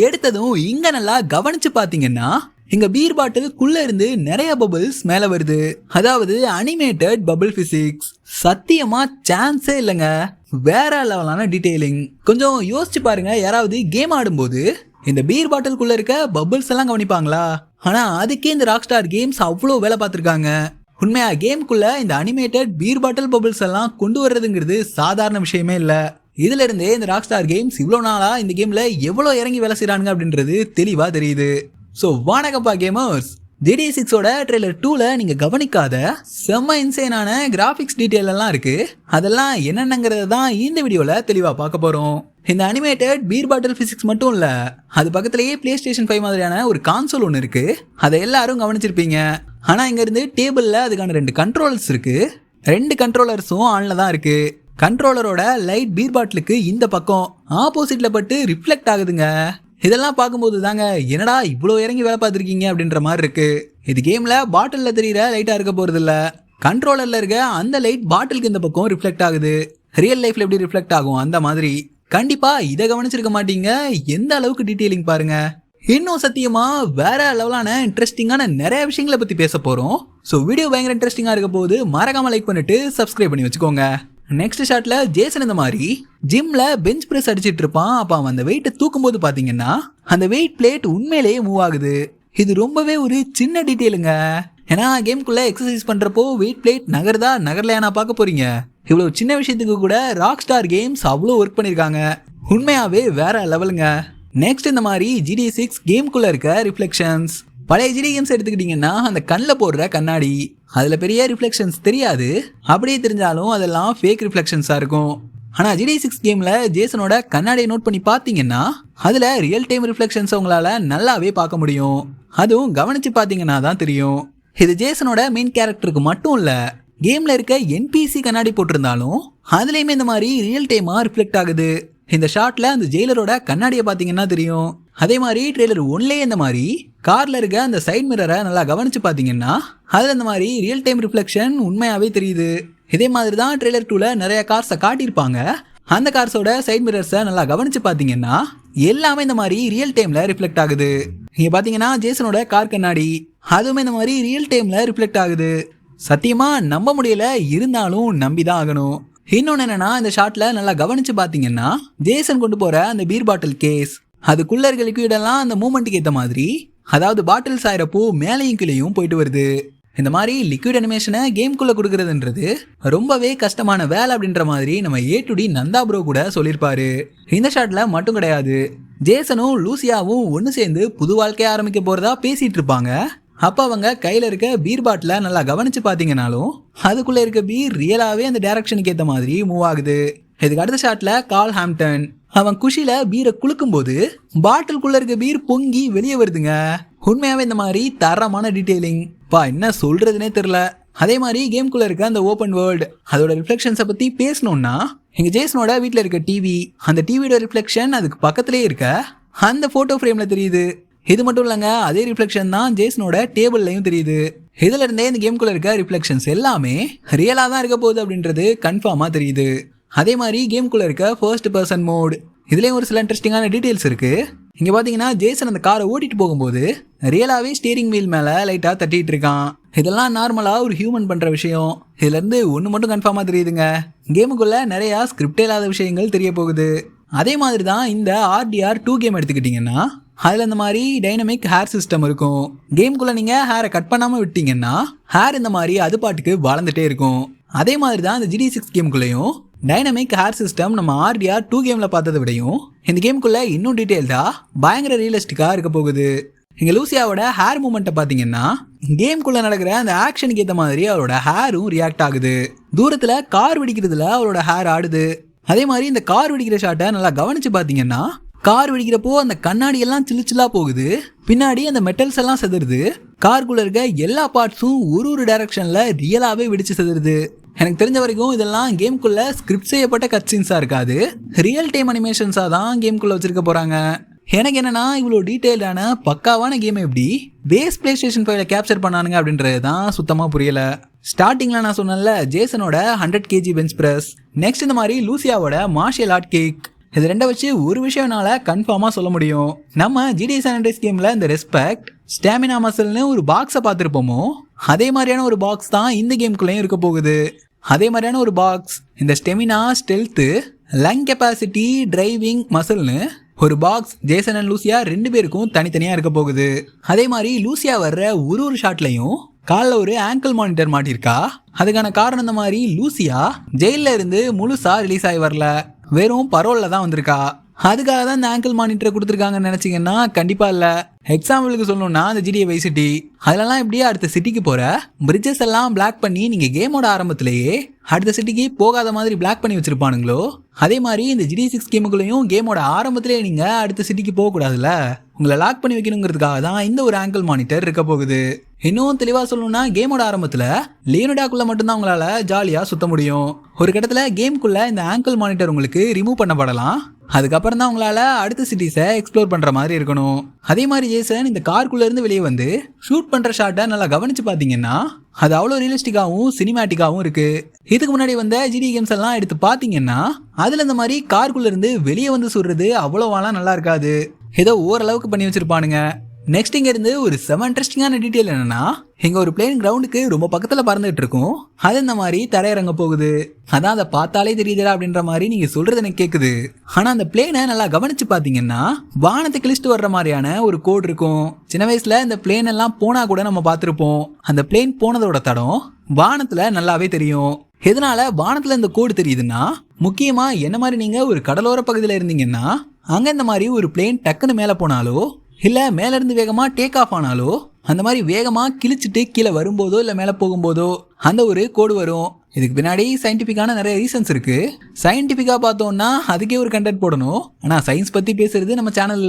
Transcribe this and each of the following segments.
எடுத்ததும் இங்க நல்லா கவனிச்சு பாத்தீங்கன்னா இங்க பீர் பாட்டிலுக்குள்ள இருந்து நிறைய பபிள்ஸ் மேல வருது. அதாவது அனிமேட்டட் பபிள் பிசிக்ஸ் சத்தியமா சான்ஸே இல்லைங்க. வேற லெவலான டீடைலிங் கொஞ்சம் யோசிச்சு பாருங்க யாராவது கேம் ஆடும்போது இந்த பீர் பாட்டிலுக்குள்ள இருக்க பபிள்ஸ் எல்லாம் கவனிப்பாங்களா? ஆனா அதுக்கே இந்த ராக் ஸ்டார் கேம்ஸ் அவ்வளோ வேலை பார்த்துருக்காங்க. உண்மையா கேம்குள்ள இந்த அனிமேட்டட் பீர் பாட்டில் பபிள்ஸ் எல்லாம் கொண்டு வர்றதுங்கிறது சாதாரண விஷயமே இல்லை. இதுல இருந்தே இந்த ராக் ஸ்டார் கேம்ஸ் இவ்வளோ நாளா இந்த கேம்ல எவ்வளோ இறங்கி வேலை செய்றாங்க அப்படின்றது தெளிவா தெரியுது. ஸோ வானகப்பா கேமர்ஸ் ஜிடி சிக்ஸோட ட்ரெய்லர் டூவில் நீங்கள் கவனிக்காத செம்ம இன்சைனான கிராஃபிக்ஸ் டீட்டெயில் எல்லாம் இருக்கு. அதெல்லாம் என்னென்னங்கிறத தான் இந்த வீடியோவில் தெளிவாக பார்க்க போகிறோம் இந்த அனிமேட்டட் பீர் பாட்டில் ஃபிசிக்ஸ் மட்டும் இல்லை அது பக்கத்துலேயே பிளே ஸ்டேஷன் ஃபைவ் மாதிரியான ஒரு கான்சோல் ஒன்று இருக்கு. அதை எல்லாரும் கவனிச்சிருப்பீங்க. ஆனால் இங்கேருந்து டேபிளில் அதுக்கான ரெண்டு கண்ட்ரோலர்ஸ் இருக்கு. ரெண்டு கண்ட்ரோலர்ஸும் ஆனில் தான் இருக்குது கண்ட்ரோலரோட லைட் பீர் பாட்டிலுக்கு இந்த பக்கம் ஆப்போசிட்ல பட்டு ரிஃப்ளெக்ட் ஆகுதுங்க. இதெல்லாம் பார்க்கும்போது தாங்க என்னடா இவ்வளோ இறங்கி வேலை பார்த்துருக்கீங்க? அப்படின்ற மாதிரி இருக்கு. இது கேம்ல பாட்டிலில் தெரியிற லைட்டா இருக்க போறது இல்ல கண்ட்ரோலர்ல இருக்க அந்த லைட் பாட்டிலுக்கு இந்த பக்கம் ரிஃப்ளெக்ட் ஆகுது. ரியல் லைஃப்ல எப்படி ரிஃப்ளெக்ட் ஆகும்? அந்த மாதிரி. கண்டிப்பா இதை கவனிச்சிருக்க மாட்டீங்க. எந்த அளவுக்கு டீட்டெயிலிங் பாருங்க. இன்னும் சத்தியமா வேற லெவலான இன்ட்ரெஸ்டிங்கான நிறைய விஷயங்களை பத்தி பேச போறோம். ஸோ வீடியோ பயங்கர இன்ட்ரெஸ்டிங்காக இருக்க போது மறக்காம லைக் பண்ணிட்டு சப்ஸ்கிரைப் பண்ணி வச்சுக்கோங்க. நெக்ஸ்ட் ஷாட்ல ஜேசன் இந்த மாதிரி ஜிம்ல பெஞ்ச் பிரஸ் அடிச்சிட்டு இருப்பான். அப்ப அவன் அந்த வெயிட்டை தூக்கும் போது பாத்தீங்கன்னா அந்த வெயிட் பிளேட் உண்மையிலேயே மூவ் ஆகுது. இது ரொம்பவே ஒரு சின்ன டீட்டெயிலுங்க ஏன்னா கேம்குள்ள எக்ஸசைஸ் பண்றப்போ வெயிட் பிளேட் நகர்தா நகர்லையானா பார்க்க போறீங்க? இவ்வளவு சின்ன விஷயத்துக்கு கூட ராக் ஸ்டார் கேம்ஸ் அவ்வளோ ஒர்க் பண்ணிருக்காங்க. உண்மையாவே வேற லெவலுங்க நெக்ஸ்ட் இந்த மாதிரி ஜிடி சிக்ஸ் கேம்குள்ள இருக்க ரிஃப்ளெக்ஷன்ஸ் பழைய ஜிடி கேம்ஸ் எடுத்துக்கிட்டிங்கன்னா அந்த கண்ணில் போடுற கண்ணாடி அதில் பெரிய ரிஃப்ளெக்ஷன்ஸ் தெரியாது. அப்படியே தெரிஞ்சாலும் அதெல்லாம் ஃபேக் ரிஃப்ளெக்ஷன்ஸாக இருக்கும். ஆனால் ஜிடி சிக்ஸ் கேமில் ஜேசனோட கண்ணாடியை நோட் பண்ணி பார்த்தீங்கன்னா அதில் ரியல் டைம் ரிஃப்ளெக்ஷன்ஸ் உங்களால் நல்லாவே பார்க்க முடியும். அதுவும் கவனித்து பார்த்தீங்கன்னா தான் தெரியும். இது ஜேசனோட மெயின் கேரக்டருக்கு மட்டும் இல்லை கேமில் இருக்க என்பிசி கண்ணாடி போட்டிருந்தாலும் அதுலேயுமே இந்த மாதிரி ரியல் டைமாக ரிஃப்ளெக்ட் ஆகுது. இந்த ஷாட்டில் அந்த ஜெயிலரோட கண்ணாடியை பார்த்தீங்கன்னா தெரியும். அதே மாதிரி ட்ரெய்லர் ஒன்லேயே இந்த மாதிரி கார்ல இருக்க அந்த சைட் மிரரை நல்லா கவனிச்சு பார்த்தீங்கன்னா அதில் இந்த மாதிரி ரியல் டைம் ரிஃப்ளெக்ஷன் உண்மையாகவே தெரியுது. இதே மாதிரி தான் ட்ரெய்லர் டூவில் நிறைய கார்ஸை காட்டியிருப்பாங்க. அந்த கார்ஸோட சைட் மிரர்ஸை நல்லா கவனிச்சு பார்த்தீங்கன்னா எல்லாமே இந்த மாதிரி ரியல் டைமில் ரிஃப்ளெக்ட் ஆகுது. நீங்கள் பார்த்தீங்கன்னா ஜேசனோட கார் கண்ணாடி அதுவுமே இந்த மாதிரி ரியல் டைமில் ரிஃப்ளெக்ட் ஆகுது. சத்தியமாக நம்ப முடியல இருந்தாலும் நம்பி தான் ஆகணும். இன்னொன்று என்னென்னா இந்த ஷாட்டில் நல்லா கவனிச்சு பார்த்தீங்கன்னா ஜேசன் கொண்டு போகிற அந்த பீர் பாட்டில் கேஸ் அதுக்குள்ளே இருக்க லிக்விடெல்லாம் அந்த மூமெண்ட்டுக்கு ஏற்ற மாதிரி அதாவது பாட்டில்ஸ் ஆகிறப்போ மேலையும் கீழேயும் போயிட்டு வருது. இந்த மாதிரி லிக்விட் அனிமேஷனை கேம்குள்ளே கொடுக்குறதுன்றது ரொம்பவே கஷ்டமான வேலை அப்படின்ற மாதிரி நம்ம A two D Nandha bro கூட சொல்லியிருப்பாரு இந்த ஷாட்டில் மட்டும் கிடையாது. ஜேசனும் லூசியாவும் ஒன்று சேர்ந்து புது வாழ்க்கையை ஆரம்பிக்க போகிறதா பேசிகிட்டு இருப்பாங்க. அப்போ அவங்க கையில் இருக்க பீர் பாட்டில நல்லா கவனித்து பார்த்தீங்கனாலும் அதுக்குள்ளே இருக்க பீர் ரியலாகவே அந்த டேரக்ஷனுக்கு ஏற்ற மாதிரி மூவ் ஆகுது. இதுக்கு அடுத்த ஷாட்டில் கால் ஹாம்டன் அவன் குஷியில பீரை குளுக்கும் போது பாட்டிலுக்குள்ள இருக்க பீர் பொங்கி வெளியே வருதுங்க. உண்மையாவே இந்த மாதிரி தரமான டீட்டெயிலிங் பா என்ன சொல்றதுனே தெரியல. அதே மாதிரி கேம்குள்ள இருக்க அந்த ஓப்பன் வேர்ல்டு அதோட ரிஃப்ளெக்ஷன்ஸை பத்தி பேசணும்னா எங்க ஜேசனோட வீட்டில் இருக்க டிவி அந்த டிவியோட ரிஃப்ளெக்ஷன் அதுக்கு பக்கத்துலயே இருக்க அந்த போட்டோ ஃப்ரேம்ல தெரியுது. இது மட்டும் இல்லைங்க அதே ரிஃப்ளெக்ஷன் தான் ஜேசனோட டேபிள்லையும் தெரியுது. இதுல இருந்தே இந்த கேம்குள்ள இருக்க ரிஃப்ளெக்ஷன்ஸ் எல்லாமே ரியலா தான் இருக்க போகுது அப்படின்றது கன்ஃபார்மா தெரியுது. அதே மாதிரி கேம்குள்ளே இருக்க ஃபர்ஸ்ட் பர்சன் மோட் இதுலேயும் ஒரு சில இன்ட்ரெஸ்டிங்கான டீட்டெயில்ஸ் இருக்குது இங்கே பார்த்தீங்கன்னா ஜேசன் அந்த காரை ஓட்டிட்டு போகும்போது ரியலாகவே ஸ்டீரிங் வீல் மேலே லைட்டாக தட்டிகிட்டு இருக்கான். இதெல்லாம் நார்மலாக ஒரு ஹியூமன் பண்ணுற விஷயம். இதுலேருந்து ஒன்று மட்டும் கன்ஃபார்மாக தெரியுதுங்க. கேமுக்குள்ளே நிறையா ஸ்கிரிப்டே இல்லாத விஷயங்கள் தெரிய போகுது அதே மாதிரி தான் இந்த ஆர்டிஆர் டூ கேம் எடுத்துக்கிட்டிங்கன்னா அதில் இந்த மாதிரி டைனமிக் ஹேர் சிஸ்டம் இருக்கும். கேம்குள்ளே நீங்கள் ஹேரை கட் பண்ணாமல் விட்டீங்கன்னா ஹேர் இந்த மாதிரி அது பாட்டுக்கு வளர்ந்துட்டே இருக்கும். அதே மாதிரி தான் இந்த ஜிடி சிக்ஸ் கேம்குள்ளேயும் டைனமிக் ஹேர் சிஸ்டம் நம்ம ஆர்டிஆர் டூ கேமில் பார்த்ததை விடையும் இந்த கேமுக்குள்ளே இன்னும் டீட்டெயில்டாக பயங்கர ரியலிஸ்டிக்காக இருக்க போகுது. இங்கே லூசியாவோட ஹேர் மூமெண்ட்டை பார்த்தீங்கன்னா கேம்குள்ளே நடக்கிற அந்த ஆக்ஷனுக்கு ஏற்ற மாதிரி அவளோட ஹேரும் ரியாக்ட் ஆகுது. தூரத்தில் கார் வெடிக்கிறதுல அவளோட ஹேர் ஆடுது. அதே மாதிரி இந்த கார் வெடிக்கிற ஷாட்டை நல்லா கவனித்து பார்த்தீங்கன்னா கார் வெடிக்கிறப்போ அந்த கண்ணாடி எல்லாம் சில்லு போகுது. பின்னாடி அந்த மெட்டல்ஸ் எல்லாம் செதறுது. கார்குள்ளே இருக்க எல்லா பார்ட்ஸும் ஒரு ஒரு டைரக்ஷனில் ரியலாகவே வெடிச்சு செதறுது. எனக்கு தெரிஞ்ச வரைக்கும் இதெல்லாம் கேம்குள்ள ஸ்கிரிப்ட் செய்யப்பட்ட கட்சின்ஸா இருக்காது. ரியல் டைம் அனிமேஷன்ஸா தான் கேம்குள்ள வச்சிருக்க போறாங்க. எனக்கு என்னன்னா இவ்வளோ டீட்டெயில்டான பக்காவான கேம் எப்படி பேஸ் பிளே ஸ்டேஷன் ஃபைவ்ல கேப்சர் பண்ணானுங்க அப்படின்றது தான் சுத்தமாக புரியல. ஸ்டார்டிங்கில் நான் சொன்னேன்ல ஜேசனோட hundred KG bench press next இந்த மாதிரி லூசியாவோட மார்ஷியல் ஆர்ட் கேக் இது ரெண்டை வச்சு ஒரு விஷயம்னால கன்ஃபார்மாக சொல்ல முடியும். நம்ம ஜிடி சானிடைஸ் கேமில் இந்த ரெஸ்பெக்ட் ஸ்டாமினா மசில்னு ஒரு பாக்ஸை பார்த்துருப்போமோ அதே மாதிரியான ஒரு பாக்ஸ் தான் இந்த கேம்குள்ளேயும் இருக்க போகுது. அதே மாதிரியான ஒரு பாக்ஸ் இந்த stamina stealth lung capacity driving மசில்னு ஒரு பாக்ஸ் ஜேசன் அண்ட் லூசியா ரெண்டு பேருக்கும் தனித்தனியாக இருக்க போகுது. அதே மாதிரி லூசியா வர்ற ஒரு ஒரு ஷாட்லையும் காலில் ஒரு ஆங்கிள் மானிட்டர் மாட்டியிருக்கா? அதுக்கான காரணம் இந்த மாதிரி லூசியா ஜெயிலில் இருந்து முழுசாக ரிலீஸ் ஆகி வரல. வெறும் பரோலில் தான் வந்திருக்கா. அதுக்காக தான் இந்த ஆங்கிள் மானிட்டரை கொடுத்துருக்காங்கன்னு நினச்சிங்கன்னா கண்டிப்பாக இல்லை. எக்ஸாம்பிளுக்கு சொல்லணும்னா அந்த ஜிடிஏ வை சிட்டி அதிலலாம் எப்படியே அடுத்த சிட்டிக்கு போகிற பிரிட்ஜஸ் எல்லாம் பிளாக் பண்ணி நீங்கள் கேமோட ஆரம்பத்திலேயே அடுத்த சிட்டிக்கு போகாத மாதிரி பிளாக் பண்ணி வச்சுருப்பானுங்களோ? அதே மாதிரி இந்த ஜிடி சிக்ஸ் கேமுக்குள்ளேயும் கேமோட ஆரம்பத்திலேயே நீங்கள் அடுத்த சிட்டிக்கு போகக்கூடாதுல்ல? உங்களை லாக் பண்ணி வைக்கணுங்கிறதுக்காக தான் இந்த ஒரு ஆங்கிள் மானிட்டர் இருக்க போகுது. இன்னும் தெளிவாக சொல்லணும்னா கேமோட ஆரம்பத்தில் லியோனடாக்குள்ளே மட்டும்தான் உங்களால் ஜாலியாக சுத்த முடியும். ஒரு கட்டத்தில் கேம்குள்ளே இந்த ஆங்கிள் மானிட்டர் உங்களுக்கு ரிமூவ் பண்ணப்படலாம். அதுக்கப்புறம் தான் உங்களால் அடுத்த சிட்டிஸை எக்ஸ்ப்ளோர் பண்ணுற மாதிரி இருக்கணும். அதே மாதிரி ஜேசன் இந்த கார்க்குள்ளேருந்து வெளியே வந்து ஷூட் பண்ணுற ஷாட்டை நல்லா கவனித்து பார்த்தீங்கன்னா அது அவ்வளோ ரியலிஸ்டிக்காகவும் சினிமேட்டிக்காகவும் இருக்குது இதுக்கு முன்னாடி வந்த ஜிடி கேம்ஸ் எல்லாம் எடுத்து பார்த்தீங்கன்னா அதில் இந்த மாதிரி கார்க்குள்ளேருந்து வெளியே வந்து சுடுறது அவ்வளோவாலாம் நல்லா இருக்காது. ஏதோ ஓரளவுக்கு பண்ணி வச்சுருப்பானுங்க. நெக்ஸ்ட் இங்கேருந்து ஒரு செம இன்ட்ரெஸ்டிங்கான டீட்டெயில் என்னென்னா எங்கள் ஒரு பிளேன் கிரவுண்டுக்கு ரொம்ப பக்கத்தில் பறந்துட்டு இருக்கும் அது இந்த மாதிரி? தரையிறங்க போகுது. அதான் அதை பார்த்தாலே தெரியுதுடா அப்படின்ற மாதிரி நீங்கள் சொல்கிறது எனக்கு கேட்குது ஆனால் அந்த பிளேனை நல்லா கவனித்து பார்த்தீங்கன்னா வானத்தை கிழிச்சிட்டு வர்ற மாதிரியான ஒரு கோடு இருக்கும். சின்ன வயசில் இந்த பிளேன் எல்லாம் போனால் கூட நம்ம பார்த்துருப்போம். அந்த பிளேன் போனதோட தடம் வானத்தில் நல்லாவே தெரியும். எதனால வானத்தில் இந்த கோடு தெரியுதுன்னா முக்கியமாக என்ன மாதிரி நீங்கள் ஒரு கடலோர பகுதியில் இருந்தீங்கன்னா அங்கே இந்த மாதிரி ஒரு பிளேன் டக்குன்னு மேலே போனாலோ இல்லை மேலேருந்து வேகமாக டேக் ஆஃப் ஆனாலோ அந்த மாதிரி வேகமாக கிழிச்சிட்டு கீழே வரும்போதோ இல்லை மேலே போகும்போதோ அந்த ஒரு கோடு வரும். இதுக்கு பின்னாடி சயின்டிஃபிக்கான நிறைய ரீசன்ஸ் இருக்கு. சயின்டிஃபிக்காக பார்த்தோம்னா அதுக்கே ஒரு கண்டென்ட் போடணும். ஆனால் சயின்ஸ் பற்றி பேசுறது நம்ம சேனல்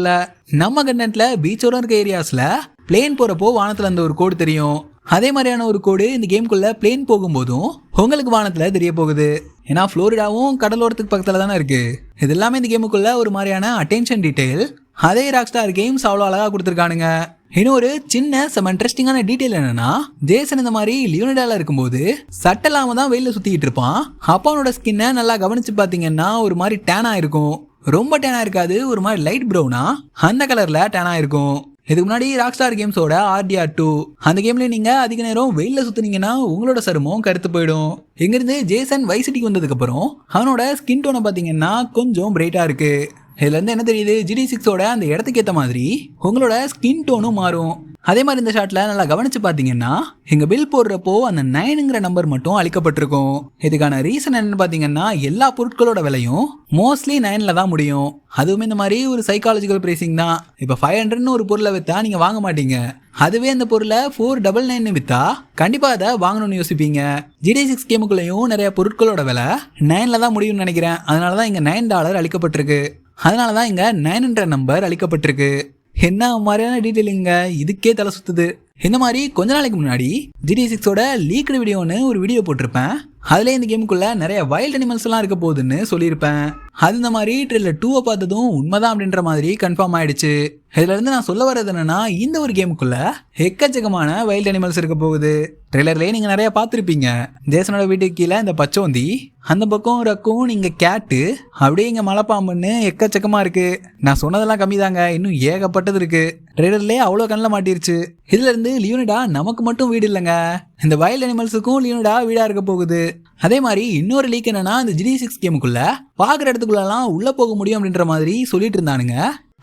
நம்ம கண்டென்ட்ல பீச்சோரம் இருக்க ஏரியாஸில் பிளேன் போகிறப்போ வானத்தில் அந்த ஒரு கோடு தெரியும். அதே மாதிரியான ஒரு கோடு இந்த கேம்குள்ளே பிளேன் போகும்போதும் உங்களுக்கு வானத்தில் தெரிய போகுது. ஏன்னா ஃப்ளோரிடாவும் கடலோரத்துக்கு பக்கத்தில் தானே இருக்குது இது எல்லாமே இந்த கேமுக்குள்ளே ஒரு மாதிரியான அட்டென்ஷன் டீட்டெயில் அதே ராக்ஸ்டார் கேம்ஸ் அவ்வளோ அழகாக கொடுத்துருக்கானுங்க. இன்னொரு சின்ன செம இன்ட்ரெஸ்டிங்கான டீட்டெயில் என்னன்னா ஜேசன் இந்த மாதிரி லியோனிடால இருக்கும்போது சட்டலாம தான் வெயில சுத்திக்கிட்டு இருப்பான். அப்போ அவனோட ஸ்கின்னை நல்லா கவனிச்சு பார்த்தீங்கன்னா ஒரு மாதிரி டேனா இருக்கும் ரொம்ப டேனா இருக்காது ஒரு மாதிரி லைட் ப்ரௌனா அந்த கலர்ல டேனா இருக்கும் இதுக்கு முன்னாடி ராக் ஸ்டார் கேம்ஸோட ஆர்டிஆர் டூ அந்த கேம்ல நீங்க அதிக நேரம் வெயில சுத்தினீங்கன்னா உங்களோட சருமம் கருத்து போயிடும். இங்கிருந்து ஜேசன் வைசிட்டிக்கு வந்ததுக்கு அப்புறம் அவனோட ஸ்கின் டோனை பாத்தீங்கன்னா கொஞ்சம் பிரைட்டா இருக்கு. இதுலேருந்து என்ன தெரியுது? ஜிடி சிக்ஸோட அந்த இடத்துக்கு ஏற்ற மாதிரி உங்களோட ஸ்கின் டோனும் மாறும். அதே மாதிரி இந்த ஷாட்ல நல்லா கவனிச்சு பார்த்தீங்கன்னா எங்க பில் போடுறப்போ அந்த நைனுங்கிற நம்பர் மட்டும் அழிக்கப்பட்டிருக்கும். இதுக்கான ரீசன் என்னன்னு பார்த்தீங்கன்னா எல்லா பொருட்களோட விலையும் மோஸ்ட்லி நைன்ல தான் முடியும். அதுவுமே இந்த மாதிரி ஒரு சைக்காலஜிக்கல் பிரைசிங் தான். இப்போ ஃபைவ் ஹண்ட்ரட்னு ஒரு பொருளை வித்தா நீங்க வாங்க மாட்டீங்க. அதுவே அந்த பொருளை ஃபோர் டபுள் நைன் வித்தா கண்டிப்பா அதை வாங்கணும்னு யோசிப்பீங்க. ஜிடி சிக்ஸ் கேமுக்குள்ளேயும் நிறைய பொருட்களோட விலை நைன்ல தான் முடியும்னு நினைக்கிறேன். அதனால தான் இங்க நைன் டாலர் அழிக்கப்பட்டிருக்கு. அதனால தான் இங்கே நைன்ன்ற நம்பர் அளிக்கப்பட்டிருக்கு. என்ன மாதிரியான டீட்டெயிலிங்க இதுக்கே தலை சுத்துது. இந்த மாதிரி கொஞ்ச நாளைக்கு முன்னாடி ஜிடி சிக்ஸோட லீக்டு வீடியோன்னு ஒரு வீடியோ போட்டிருப்பேன். அதுலேயே இந்த கேமுக்குள்ளே நிறைய வைல்ட் அனிமல்ஸ்லாம் இருக்க போகுதுன்னு சொல்லியிருப்பேன். அது இந்த மாதிரி ட்ரெயிலர் டூவை பார்த்ததும் உண்மைதான் அப்படின்ற மாதிரி கன்ஃபார்ம் ஆயிடுச்சு. இதுலேருந்து நான் சொல்ல வர்றது என்னன்னா இந்த ஒரு கேமுக்குள்ள எக்கச்சக்கமான வைல்ட் அனிமல்ஸ் இருக்க போகுது. ட்ரெய்லர்லேயே நீங்கள் நிறைய பார்த்துருப்பீங்க. ஜேசனோட வீட்டுக்கு கீழே இந்த பச்சோந்தி அந்த பக்கம் ரக்கும் நீங்கள் கேட்டு அப்படியே இங்கே மலைப்பாம்புன்னு எக்கச்சக்கமாக இருக்குது நான் சொன்னதெல்லாம் கம்மி தாங்க இன்னும் ஏகப்பட்டது இருக்குது ட்ரெய்லர்லேயே அவ்வளோ கண்ணில் மாட்டிருச்சு. இதுலேருந்து லியூனடா லியூனிடா நமக்கு மட்டும் வீடு இல்லைங்க. இந்த வைல்ட் அனிமல்ஸுக்கும் லியூனிடா வீடாக இருக்க போகுது. அதே மாதிரி இன்னொரு லீக் என்னன்னா இந்த ஜிடி சிக்ஸ் கேமுக்குள்ள பாக்குற இடத்துக்குள்ளலாம் உள்ளே போக முடியும் அப்படின்ற மாதிரி சொல்லிட்டு இருந்தானுங்க.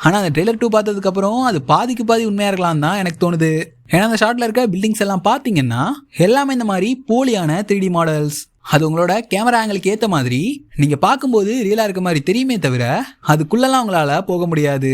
ஆனால் அந்த ட்ரெய்லர் டூ பார்த்ததுக்கப்புறம் அது பாதிக்கு பாதி உண்மையாக இருக்கலாம் தான் எனக்கு தோணுது. ஏன்னா அந்த ஷார்ட்டில் இருக்க பில்டிங்ஸ் எல்லாம் பார்த்தீங்கன்னா எல்லாமே இந்த மாதிரி போலியான த்ரீ டி மாடல்ஸ் அது உங்களோட கேமரா ஆங்கிளுக்கு ஏற்ற மாதிரி நீங்கள் பார்க்கும்போது ரியலாக இருக்க மாதிரி தெரியுமே தவிர அதுக்குள்ளெல்லாம் உங்களால் போக முடியாது.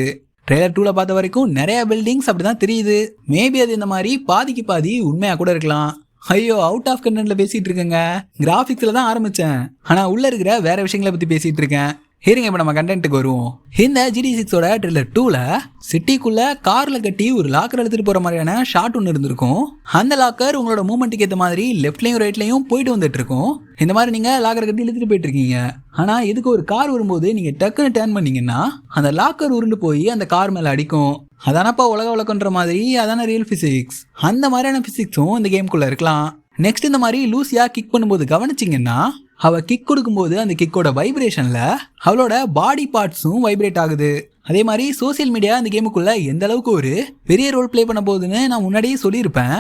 ட்ரெய்லர் டூவில் பார்த்த வரைக்கும் நிறைய பில்டிங்ஸ் அப்படி தான் தெரியுது. மேபி அது இந்த மாதிரி பாதிக்கு பாதி உண்மையாக கூட இருக்கலாம். ஐயோ அவுட் ஆஃப் கண்டென்ட்ல பேசிட்டு இருக்கேங்க. கிராஃபிக்ஸ்ல தான் ஆரம்பிச்சேன். ஆனா உள்ள இருக்கிற வேற விஷயங்களை பத்தி பேசிட்டு இருக்கேன். இருங்க இப்போ நம்ம கண்டென்ட்டுக்கு வருவோம். இந்த ஜிடி சிக்ஸோட ட்ரில்லர் டூவில் சிட்டிக்குள்ளே காரில் கட்டி ஒரு லாக்கர் எடுத்துகிட்டு போகிற மாதிரியான ஷாட் ஒன்று இருந்திருக்கும். அந்த லாக்கர் உங்களோட மூமெண்ட்டுக்கு ஏற்ற மாதிரி லெஃப்ட்லையும் ரைட்லையும் போயிட்டு வந்துட்டு இருக்கும் இந்த மாதிரி நீங்கள் லாக்கர் கட்டி இழுத்துட்டு போயிட்டு இருக்கீங்க ஆனா இதுக்கு ஒரு கார் வரும்போது நீங்கள் டக்குன்னு டேர்ன் பண்ணீங்கன்னா அந்த லாக்கர் உருண்டு போய் அந்த கார் மேலே அடிக்கும். அதானப்பா உலக உலகன்ற மாதிரி அதான ரியல் ஃபிசிக்ஸ் அந்த மாதிரியான ஃபிசிக்ஸும் இந்த கேம்குள்ளே இருக்கலாம். நெக்ஸ்ட் இந்த மாதிரி லூசியாக கிக் பண்ணும்போது கவனிச்சிங்கன்னா அவள் கிக் கொடுக்கும்போது அந்த கிக்கோட வைப்ரேஷனில் அவளோட பாடி பார்ட்ஸும் வைப்ரேட் ஆகுது. அதே மாதிரி சோஷியல் மீடியா அந்த கேமுக்குள்ளே எந்த அளவுக்கு ஒரு பெரிய ரோல் ப்ளே பண்ண போகுதுன்னு நான் முன்னாடியே சொல்லியிருப்பேன்.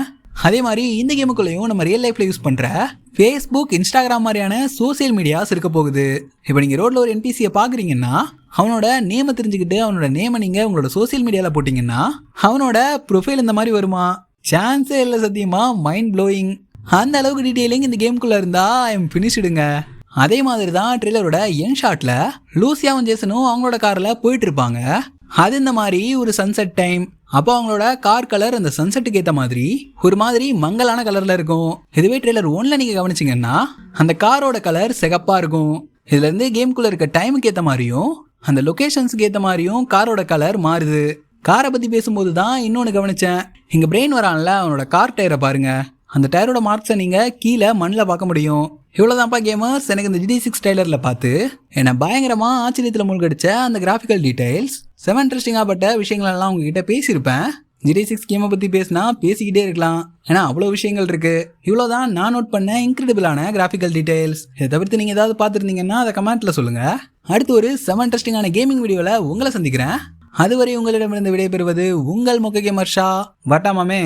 அதே மாதிரி இந்த கேமுக்குள்ளேயும் நம்ம ரியல் லைஃப்பில் யூஸ் பண்ணுற ஃபேஸ்புக் இன்ஸ்டாகிராம் மாதிரியான சோஷியல் மீடியாஸ் இருக்க போகுது. இப்போ நீங்கள் ரோட்டில் ஒரு என்பிசியை பார்க்குறீங்கன்னா அவனோட நேமை தெரிஞ்சுக்கிட்டு அவனோட நேமை நீங்கள் உங்களோட சோஷியல் மீடியாவில் போட்டிங்கன்னா அவனோட ப்ரொஃபைல் இந்த மாதிரி வருமா? சான்ஸே இல்லை சத்தியமாக மைண்ட் ப்ளோயிங் அந்த அளவுக்கு டீட்டெயிலிங் இந்த கேம்குள்ளே இருந்தால் ஐம் ஃபினிஷ்டுங்க அதே மாதிரி தான் ட்ரெய்லரோட என் ஷாட்டில் லூசியாவும் ஜேசனும் அவங்களோட காரில் போயிட்டு இருப்பாங்க அது இந்த மாதிரி ஒரு சன்செட் டைம் அப்போ அவங்களோட கார் கலர் அந்த சன்செட்டுக்கு ஏற்ற மாதிரி ஒரு மாதிரி மங்கலான கலரில் இருக்கும். இதுவே ட்ரெய்லர் ஒன்ல நீங்கள் கவனிச்சிங்கன்னா அந்த காரோட கலர் சிகப்பாக இருக்கும். இதுலேருந்து கேம்குள்ளே இருக்க டைமுக்கு ஏற்ற மாதிரியும் அந்த லொகேஷன்ஸ்க்கு ஏற்ற மாதிரியும் காரோட கலர் மாறுது. காரை பற்றி பேசும்போது தான் இன்னொன்று கவனிச்சேன். எங்கள் பிரெயின் வரான்ல அவனோட கார் டயரை பாருங்கள் அந்த டயரோட மார்க்ஸை நீங்கள் கீழே மண்ணில் பார்க்க முடியும். இவ்வளோதான்ப்பா கேமர்ஸ் எனக்கு இந்த ஜிடி சிக்ஸ் டைலரில் பார்த்து என்னை பயங்கரமாக ஆச்சரியத்தில் மூழ்கடிச்ச அந்த கிராஃபிக்கல் டீடைல்ஸ் செவன் இன்ட்ரெஸ்டிங்காக பட்ட விஷயங்களெல்லாம் உங்ககிட்ட பேசியிருப்பேன். ஜிடி சிக்ஸ் கேமை பற்றி பேசினா பேசிக்கிட்டே இருக்கலாம். ஏன்னா அவ்வளோ விஷயங்கள் இருக்கு. இவ்வளோதான் நான் நோட் பண்ண இன்க்ரெடிபிளான கிராஃபிக்கல் டீடைல்ஸ் இதை தவிர்த்து நீங்கள் ஏதாவது பார்த்துருந்தீங்கன்னா அதை கமெண்ட்டில் சொல்லுங்கள் அடுத்து ஒரு செவன் இன்ட்ரெஸ்டிங்கான கேமிங் வீடியோவில் உங்களை சந்திக்கிறேன். அதுவரை உங்களிடமிருந்து விடைபெறுவது உங்கள் முக கேமர் ஷா. வட்டாமாமே